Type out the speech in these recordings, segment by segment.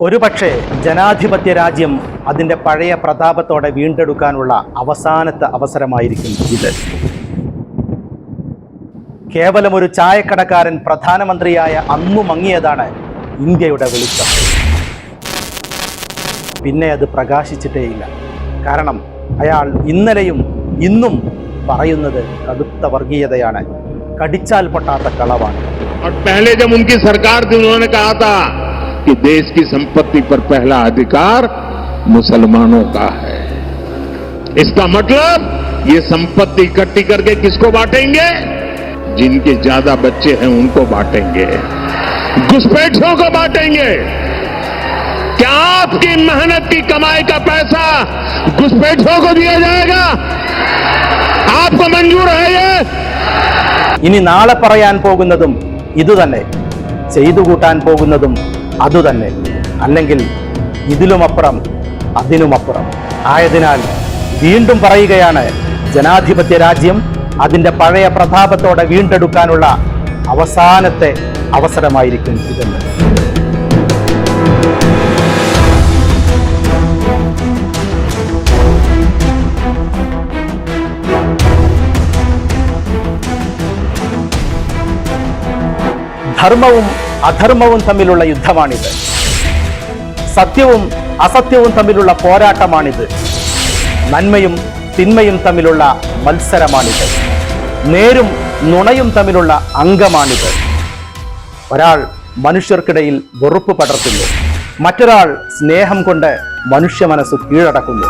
ഒരുപക്ഷെ ജനാധിപത്യ രാജ്യം അതിന്റെ പഴയ പ്രതാപത്തോടെ വീണ്ടെടുക്കാനുള്ള അവസാനത്തെ അവസരമായിരിക്കും ഇത്. കേവലം ഒരു ചായക്കടക്കാരൻ പ്രധാനമന്ത്രിയായ അന്നു മങ്ങിയതാണ് ഇന്ത്യയുടെ വെളിച്ചം. പിന്നെ അത് പ്രകാശിച്ചിട്ടേയില്ല. കാരണം അയാൾ ഇന്നലെയും ഇന്നും പറയുന്നത് കടുത്ത വർഗീയതയാണ്. കടിച്ചാൽ പൊട്ടാത്ത കളവാണ്. और पहले जब उनकी सरकार थी उन्होंने कहा था कि देश की संपत्ति पर पहला अधिकार मुसलमानों का है इसका मतलब ये संपत्ति इकट्ठी करके किसको बांटेंगे जिनके ज्यादा बच्चे हैं उनको बांटेंगे घुसपैठियों को बांटेंगे क्या आपकी मेहनत की कमाई का पैसा घुसपैठियों को दिया जाएगा आपको मंजूर है ये ഇനി നാളെ പറയാൻ പോകുന്നതും ഇതുതന്നെ ചെയ്തു കൂട്ടാൻ പോകുന്നതും അതുതന്നെ. അല്ലെങ്കിൽ ഇതിലുമപ്പുറം അതിനുമപ്പുറം. ആയതിനാൽ വീണ്ടും പറയുകയാണ് ജനാധിപത്യ രാജ്യം അതിന്റെ പഴയ പ്രതാപത്തോടെ വീണ്ടെടുക്കാനുള്ള അവസാനത്തെ അവസരമായിരിക്കും ഇതെന്ന്. ധർമ്മവും അധർമ്മവും തമ്മിലുള്ള യുദ്ധമാണിത്. സത്യവും അസത്യവും തമ്മിലുള്ള പോരാട്ടമാണിത്. നന്മയും തിന്മയും തമ്മിലുള്ള മത്സരമാണിത്. നേരും നുണയും തമ്മിലുള്ള അംഗമാണിത്. ഒരാൾ മനുഷ്യർക്കിടയിൽ വെറുപ്പ് പടർത്തുന്നു. മറ്റൊരാൾ സ്നേഹം കൊണ്ട് മനുഷ്യ മനസ്സ് കീഴടക്കുന്നു.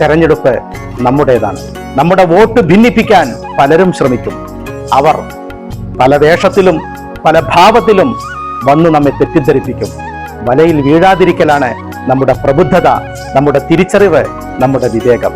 തെരഞ്ഞെടുപ്പ് നമ്മുടേതാണ്. നമ്മുടെ വോട്ട് ഭിന്നിപ്പിക്കാൻ പലരും ശ്രമിക്കും. അവർ പല വേഷത്തിലും പല ഭാവത്തിലും വന്ന് നമ്മെ തെറ്റിദ്ധരിപ്പിക്കും. വലയിൽ വീഴാതിരിക്കലാണ് നമ്മുടെ പ്രബുദ്ധത നമ്മുടെ തിരിച്ചറിവ് നമ്മുടെ വിവേകം.